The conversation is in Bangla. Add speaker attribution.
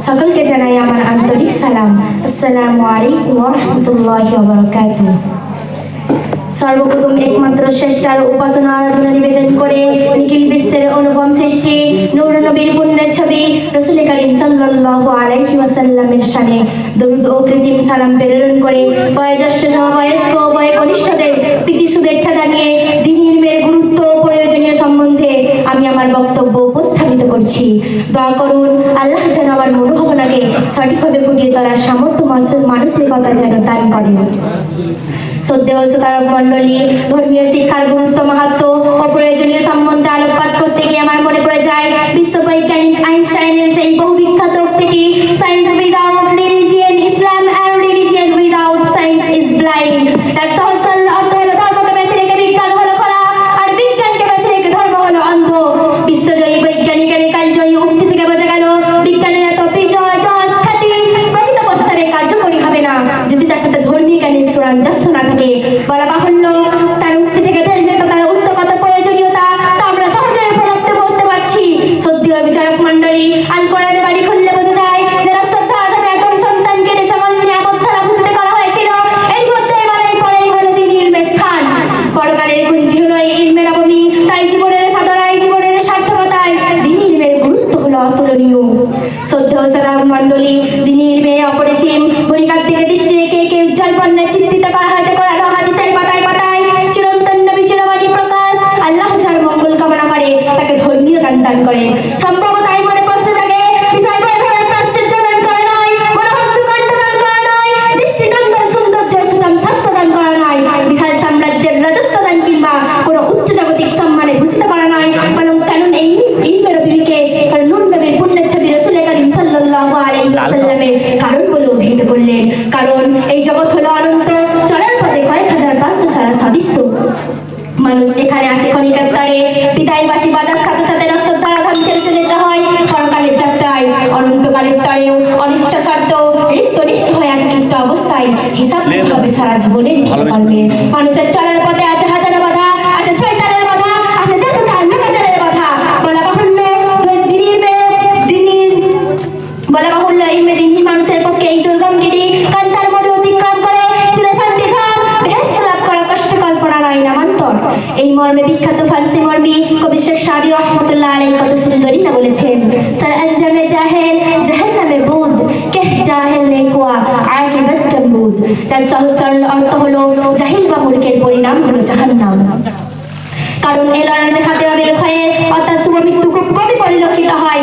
Speaker 1: সকলকে জানাই আমার আন্তরিক সালাম। আসসালামু সর্বপ্রথম একমাত্র শ্রেষ্ঠার উপাসনা আরাধনা নিবেদন করে নিখিল বিশ্বের অনুপম সৃষ্টি নূর নবীর পুণ্যের ছবি রসুল করিম সাল্লাল্লাহু আলাইহি ওয়াসাল্লামের শানে দরুদ ও কৃত্রিম সালাম প্রেরণ করে। বয়োজ্যেষ্ঠ সমবয়স্ক ও বয়কনিষ্ঠদের প্রীতি শুভেচ্ছা জানিয়ে দিনের মেয়ের গুরুত্ব প্রয়োজনীয় সম্বন্ধে আমি আমার বক্তব্য উপস্থাপিত করছি। দয়া করুন, আল্লাহ যেন আমার মনোভাবনাকে সঠিকভাবে ফুটিয়ে তোলার সামর্থ্য মানুষের মানসিকতা যেন দান করেন। শ্রদ্ধেয় শ্রোতারক মণ্ডলী, ধর্মীয় শিক্ষার গুরুত্ব, মাহাত্ম ও প্রয়োজনীয় সম্বন্ধে আলোকপাত মনে পড়ে যায় বিশ্ববৈজ্ঞানিক আইনস্টাইনের সেই কুঞ্জি ইলমের তাই জীবনের জীবনের সার্থকতায় ইলমের গুরুত্ব হলো অতুলনীয়। শ্রদ্ধেয় মণ্ডলী দিন ইলমে অপরিসীম ভূমিকার দিকে দৃষ্টি রেখে কে উজ্জ্বল বর্ণে চিত্রিত করা চিরবাণী প্রকাশ। কামনা করে, তাকে ধর্মীয় গান দান করে। সম্ভব তাই মনে প্রশ্ন জাগে বিষয় বৈভবের প্রাশ্চর্য দান করা নয় মনোহস্য কণ্ঠ দান করা নয় দৃষ্টিনন্দন সৌন্দর্য সুতরাং স্বার্থ দান করা নয় বিশাল সাম্রাজ্যের রাজত্ব দান কিংবা কোনো উচ্চ জাগতিক সম্মানে ভূষিত করা নয় বরং কারণ এই ইলমের বিবিকে কারণ নূর নবীর পুণ্যের ছবি রসুল করিম সাল্লাল্লাহু আলাইহি ওয়াসাল্লামের কারণ বলে অভিহিত করলেন কারণ এই জগৎ হলো অনন্ত চলার পথে কয়েক হাজার প্রান্ত সারা সদৃশ্য। মানুষ এখানে আসে ক্ষণিকের তরে বিদায় বাসি বাজার সাথে সাথে নশ্বর দ্বারা ধাম ছেড়ে চলে যেতে হয়। পরকালের যাত্রায় অনন্তকালের তরেও অনিচ্ছা শর্ত রিক্ত নিঃস্ব হয়ে একাকিত্ব অবস্থায় হিসাব হবে সারা জীবনের মানুষের চলার পথে এই মর্মে বিখ্যাত ফার্সি মর্মী কবি শেখ সাদি রহমতুল্লাহ আলাই কত সুন্দরী না বলেছেন। স্যার আঞ্জামে জাহেল জাহেল নামে বুধ কেহ জাহেল নে কুয়া, আকিবাত যার সহজ সরল অর্থ হলো, জাহিল বা মূর্খের পরিণাম হলো জাহান্নাম। কারণ এ দেখাতে হবে লেখয়ের অর্থাৎ শুভ মৃত্যু খুব কমই পরিলক্ষিত হয়।